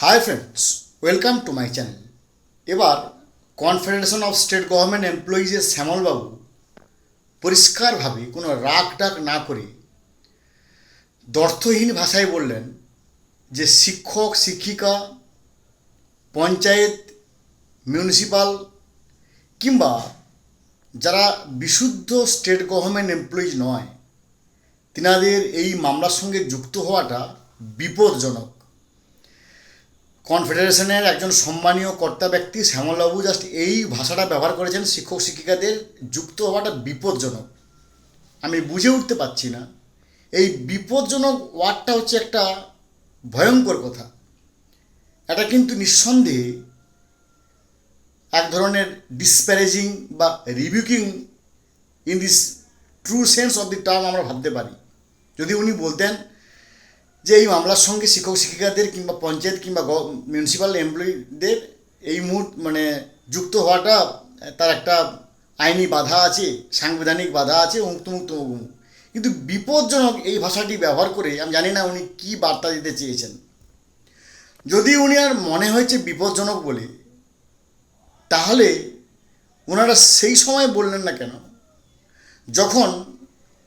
Hi friends welcome to my channel এবার confederation of state government এমপ্লয়িজের শ্যামলবাবু পরিষ্কারভাবে কোনো রাগ ডাক না করে দর্থহীন ভাষায় বললেন যে শিক্ষক, শিক্ষিকা, পঞ্চায়েত মিউনিসিপাল কিংবা যারা বিশুদ্ধ স্টেট গভর্নমেন্ট এমপ্লয়িজ নয়, তিনাদের এই মামলার সঙ্গে যুক্ত হওয়াটা বিপদজনক কনফেডারেশনের একজন সম্মানীয় কর্তা ব্যক্তি শ্যামলবাবু জাস্ট এই ভাষাটা ব্যবহার করেছেন শিক্ষক শিক্ষিকাদের যুক্ত হওয়াটা বিপজ্জনক। আমি বুঝে উঠতে পারছি না। এই বিপজ্জনক ওয়ার্ডটা হচ্ছে একটা ভয়ঙ্কর কথা। এটা কিন্তু নিঃসন্দেহে এক ধরনের ডিসপ্যারেজিং বা rebuking in this true sense of the term আমরা ভাবতে পারি। যদি উনি বলতেন যে এই মামলার সঙ্গে শিক্ষক শিক্ষিকাদের কিংবা পঞ্চায়েত কিংবা মিউনিসিপ্যাল এমপ্লয়ীদের এই মুহূর্ত মানে যুক্ত হওয়াটা, তার একটা আইনি বাধা আছে, সাংবিধানিক বাধা আছে উমুক তুমুক তুমুক কিন্তু বিপজ্জনক এই ভাষাটি ব্যবহার করে, আমি জানি না উনি কী বার্তা দিতে চেয়েছেন। যদি উনি আর মনে হয়েছে বিপজ্জনক বলে, তাহলে ওনারা সেই সময় বললেন না কেন? যখন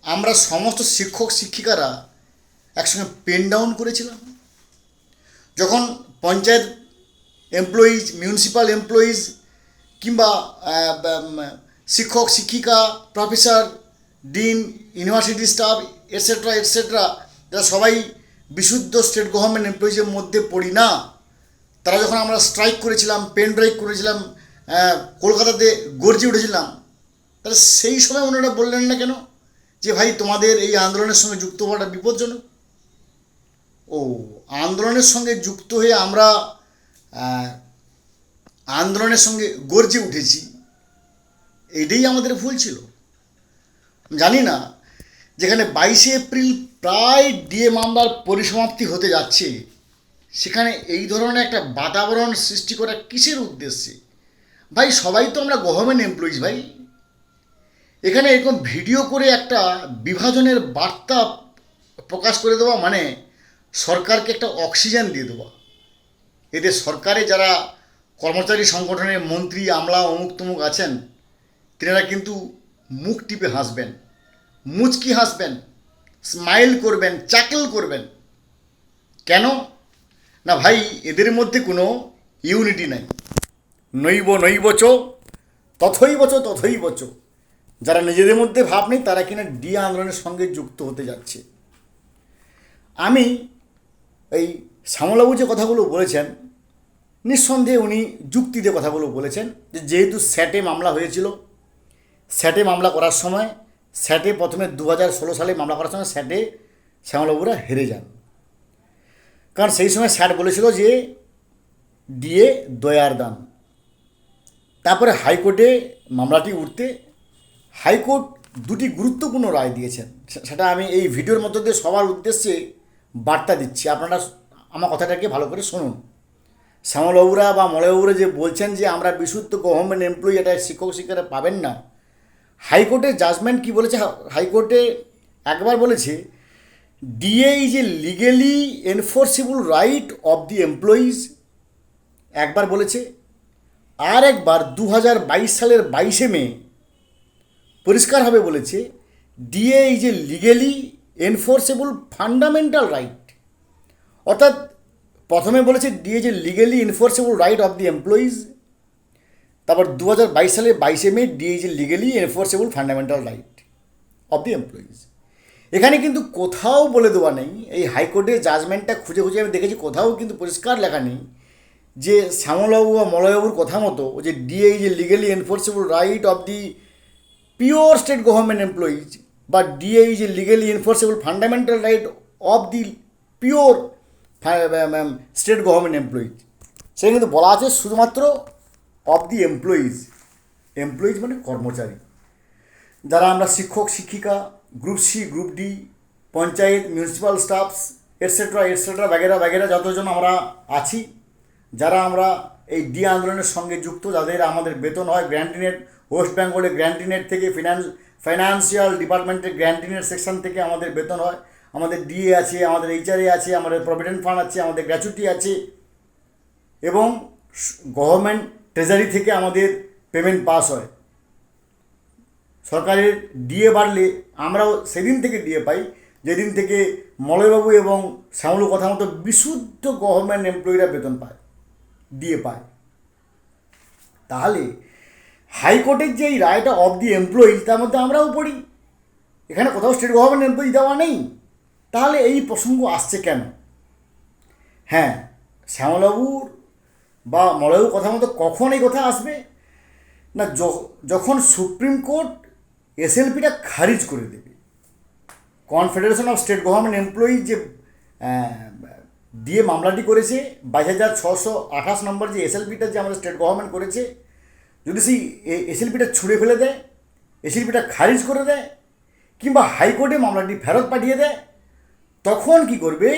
আমরা সমস্ত শিক্ষক শিক্ষিকারা একসঙ্গে পেন ডাউন করেছিলাম। যখন পঞ্চায়েত এমপ্লয়িজ মিউনিসিপ্যাল এমপ্লয়িজ কিংবা শিক্ষক, শিক্ষিকা professor dean university staff etcetera etcetera যারা সবাই বিশুদ্ধ স্টেট গভর্নমেন্ট এমপ্লয়িজের মধ্যে পড়ি না, তারা যখন আমরা স্ট্রাইক করেছিলাম পেন ড্রাইভ করেছিলাম কলকাতাতে গর্জে উঠেছিলাম, তাহলে সেই সময় ওনারা বললেন না কেন? যে ভাই, তোমাদের এই আন্দোলনের সঙ্গে যুক্ত হওয়াটা বিপজ্জনক। ও, আন্দোলনের সঙ্গে যুক্ত হয়ে আমরা আন্দোলনের সঙ্গে গর্জে উঠেছি। এটাই আমাদের ভুল ছিল। জানি না, যেখানে বাইশে এপ্রিল প্রায় ডিএ মামলার পরিসমাপ্তি হতে যাচ্ছে, সেখানে এই ধরনের একটা বাতাবরণ সৃষ্টি করা কিসের উদ্দেশ্যে? ভাই, সবাই তো আমরা গভর্নমেন্ট এমপ্লয়িজ ভাই। এখানে এরকম ভিডিও করে একটা বিভাজনের বার্তা প্রকাশ করে দেওয়া মানে সরকারকে একটা অক্সিজেন দিয়ে দেওয়া এতে সরকারে যারা কর্মচারী সংগঠনের মন্ত্রী, আমলা অমুক তমুক আছেন, তেনারা কিন্তু মুখ টিপে হাসবেন, মুচকি হাসবেন, স্মাইল করবেন, চাকল করবেন। কেন? না ভাই, এদের মধ্যে কোনো ইউনিটি নাই। নৈব নৈব চ, তথৈব চ। তথৈব যারা নিজেদের মধ্যে ভাব নেই, তারা কিনা ডি আন্দোলনের সঙ্গে যুক্ত হতে যাচ্ছে। আমি এই শ্যামলাবু যে কথাগুলো বলেছেন, নিঃসন্দেহে উনি যুক্তি দিয়ে কথাগুলো বলেছেন যে যেহেতু স্যাটে মামলা হয়েছিল, স্যাটে মামলা করার সময়, স্যাটে প্রথমে দু হাজার ষোলো সালে মামলা করার সময় স্যাটে শ্যামলাবুরা হেরে যান। কারণ সেই সময় স্যাট বলেছিল যে ডিএ দয়ার দান। তারপরে হাইকোর্টে মামলাটি উঠতে হাইকোর্ট দুটি গুরুত্বপূর্ণ রায় দিয়েছেন। সেটা আমি এই ভিডিওর মধ্য দিয়ে সবার উদ্দেশ্যে বার্তা দিচ্ছি। আপনারা আমার কথাটাকে ভালো করে শুনুন। শ্যামলবাবুরা বা মলয়বাবুরা যে বলছেন যে আমরা বিশুদ্ধ গভর্নমেন্ট এমপ্লয়ি এটা শিক্ষক শিক্ষারা পাবেন না। হাইকোর্টের জাজমেন্ট কি বলেছে? হাইকোর্টে একবার বলেছে DA is a legally enforceable right of the employees একবার বলেছে, আর একবার দু হাজার বাইশ সালের বাইশে মে পরিষ্কারভাবে বলেছে DA is a legally enforceable fundamental right অর্থাৎ প্রথমে বলেছে যে legally enforceable right of the employees তারপর দু হাজার বাইশ সালে বাইশে মে যে legally enforceable fundamental right of the employees এখানে কিন্তু কোথাও বলে দেওয়া নেই, এই হাইকোর্টের জাজমেন্টটা খুঁজে খুঁজে আমি দেখেছি কোথাও কিন্তু পরিষ্কার লেখা নেই যে শ্যামলবাবু বা মলয়বাবুর কথা মতো যে ডিএ যে legally enforceable right of the pure state government employees বা DA is a legally enforceable fundamental right of the pure state government employees সেখানে কিন্তু বলা আছে শুধুমাত্র অফ দি এমপ্লয়িজ এমপ্লয়িজ মানে কর্মচারী। যারা আমরা শিক্ষক, শিক্ষিকা group C group D panchayat municipal staffs etcetera etcetera ব্যাগেরা ব্যাগেরা যতজন আমরা আছি, যারা আমরা এই ডি আন্দোলনের সঙ্গে যুক্ত, যাদের আমাদের বেতন হয় গ্র্যান্টিনেট ওয়েস্ট বেঙ্গলে গ্র্যান্টিনেট থেকে ফিনান্স ফাইন্যান্সিয়াল ডিপার্টমেন্টের গ্র্যান্টিনেট সেকশন থেকে আমাদের বেতন হয়। আমাদের ডিএ আছে, আমাদের এইচআরএ আছে, আমাদের প্রভিডেন্ট ফান্ড আছে, আমাদের গ্র্যাচুইটি আছে। এবং গভর্নমেন্ট ট্রেজারি থেকে আমাদের পেমেন্ট পাস হয়। সরকারের ডিএ বাড়লে আমরাও সেদিন থেকে ডিএ পাই। যেদিন থেকে মলয়বাবু এবং শ্যামলু কথা মতো বিশুদ্ধ গভর্নমেন্ট এমপ্লয়িরা বেতন পায় ডিএ পায়। তাহলে হাইকোর্টের যে এই রায়টা অফ দি এমপ্লয়ি তার মধ্যে আমরাও পড়ি। এখানে কোথাও স্টেট গভর্নমেন্ট এমপ্লয়ি দেওয়া নেই। তাহলে এই প্রসঙ্গ আসছে কেন? হ্যাঁ শ্যামলবাবুর বা মলয়বাবুর কথা মতো কখন এই কথা আসবে? না যখন সুপ্রিম কোর্ট এসএলপিটা খারিজ করে দেবে confederation of state government employee যে দিয়ে মামলাটি করেছে, বাইশ হাজার ছশো আঠাশ নম্বর যে এসএলপিটা যে আমাদের স্টেট গভর্নমেন্ট করেছে যদি সেই এসএলপিটা ছুঁড়ে ফেলে দেয়, এসএলপিটা খারিজ করে দেয়, কিংবা হাইকোর্টে মামলাটি ফেরত পাঠিয়ে দেয়, তখন কি করবে?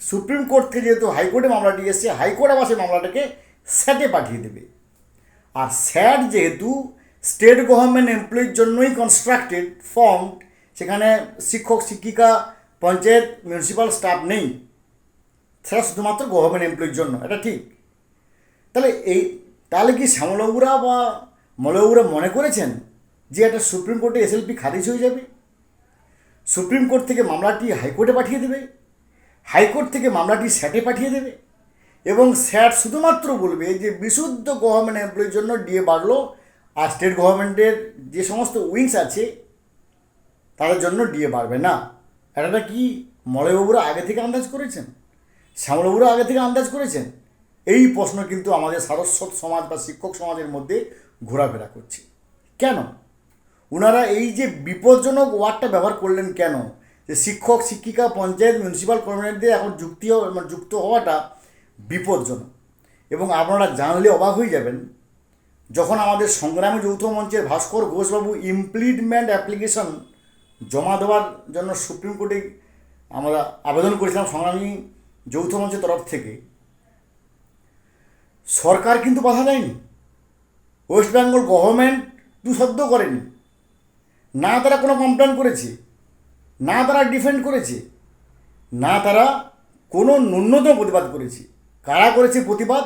সুপ্রিম কোর্ট থেকে যেহেতু হাইকোর্টে মামলাটি এসছে, হাইকোর্ট আবার সেই মামলাটাকে স্যাটে পাঠিয়ে দেবে। আর স্যাট যেহেতু স্টেট গভর্নমেন্ট এমপ্লয়ির জন্যই কনস্ট্রাক্টেড ফর্ম সেখানে শিক্ষক, শিক্ষিকা, পঞ্চায়েত মিউনিসিপ্যাল স্টাফ নেই। সেটা শুধুমাত্র গভর্নমেন্ট এমপ্লয়ির জন্য, এটা ঠিক। তাহলে এই তাহলে কি শ্যামলবাবুরা বা মলবাবুরা মনে করেছেন যে একটা সুপ্রিম কোর্টে এসএলপি খারিজ হয়ে যাবে? সুপ্রিম কোর্ট থেকে মামলাটি হাইকোর্টে পাঠিয়ে দেবে? হাইকোর্ট থেকে মামলাটি স্যাটে পাঠিয়ে দেবে? এবং স্যাট শুধুমাত্র বলবে যে বিশুদ্ধ গভর্নমেন্ট এমপ্লয়ির জন্য ডিএ বাড়লো, আর স্টেট গভর্নমেন্টের যে সমস্ত উইংস আছে, তাদের জন্য ডিএ বাড়বে না। এটা কি মলয়বাবুরা আগে থেকে আন্দাজ করেছেন? শ্যামলবাবুরা আগে থেকে আন্দাজ করেছেন? এই প্রশ্ন কিন্তু আমাদের সারস্বত সমাজ বা শিক্ষক সমাজের মধ্যে ঘোরাফেরা করছে। কেন? ওনারা এই যে বিপজ্জনক ওয়ার্ডটা ব্যবহার করলেন কেন? যে শিক্ষক, শিক্ষিকা, পঞ্চায়েত মিউনিসিপ্যাল কর্মীদের এখন যুক্তি মানে যুক্ত হওয়াটা বিপজ্জনক। এবং আপনারা জানলে অবাক হয়ে যাবেন, যখন আমাদের সংগ্রামী যৌথ মঞ্চের ভাস্কর ঘোষবাবু ইমপ্লিটমেন্ট অ্যাপ্লিকেশন জমা দেওয়ার জন্য সুপ্রিম কোর্টে আমরা আবেদন করেছিলাম সংগ্রামী যৌথ মঞ্চের তরফ থেকে সরকার কিন্তু বাধা দেয়নি। ওয়েস্ট বেঙ্গল গভর্নমেন্ট দুশব্দ করেনি। না তারা কোনো কমপ্লেন করেছে, না তারা ডিফেন্ড করেছে, না তারা কোনো ন্যূনতম প্রতিবাদ করেছে। কারা করেছে প্রতিবাদ?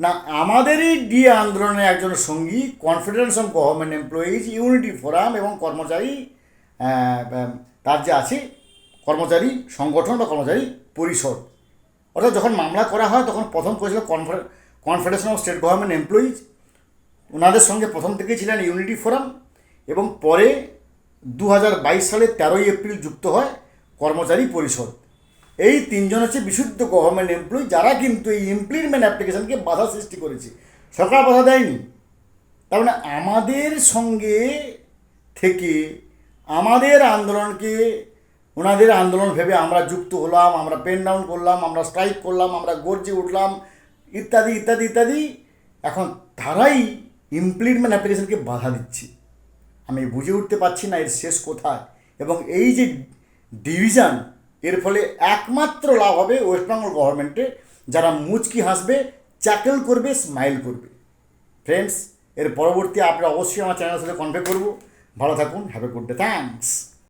না, আমাদেরই ডিএ আন্দোলনের একজন সঙ্গী confederation of government employees unity forum এবং কর্মচারী তার যে আছে, কর্মচারী সংগঠন বা কর্মচারী পরিষদ। অর্থাৎ যখন মামলা করা হয়, তখন প্রথম করেছিল confederation of state government employees ওনাদের সঙ্গে প্রথম থেকেই ছিলেন ইউনিটি ফোরাম এবং পরে দু হাজার বাইশ সালের তেরোই এপ্রিল যুক্ত হয় কর্মচারী পরিষদ। এই তিনজন হচ্ছে বিশুদ্ধ গভর্নমেন্ট এমপ্লয়ি যারা কিন্তু এই ইমপ্লিমেন্ট অ্যাপ্লিকেশনকে বাধা সৃষ্টি করেছে। সরকার বাধা দেয়নি। তার মানে আমাদের সঙ্গে থেকে আমাদের আন্দোলনকে ওনাদের আন্দোলন ভেবে আমরা যুক্ত হলাম, আমরা পেন ডাউন করলাম, আমরা স্ট্রাইক করলাম, আমরা গর্জে উঠলাম ইত্যাদি ইত্যাদি ইত্যাদি। এখন তারাই ইমপ্লিমেন্ট অ্যাপ্লিকেশনকে বাধা দিচ্ছে। আমি বুঝে উঠতে পারছি না এর শেষ কোথায়। এবং এই যে ডিভিশন এর ফলে একমাত্র লাভ হবে ওয়েস্ট বেঙ্গল গভর্নমেন্টে যারা মুচকি হাসবে চ্যাকেল করবে স্মাইল করবে। ফ্রেন্ডস এর পরবর্তী আপনারা অবশ্যই আমার চ্যানেলের সাথে কন্ট্যাক্ট করব। ভালো থাকুন have a good day thanks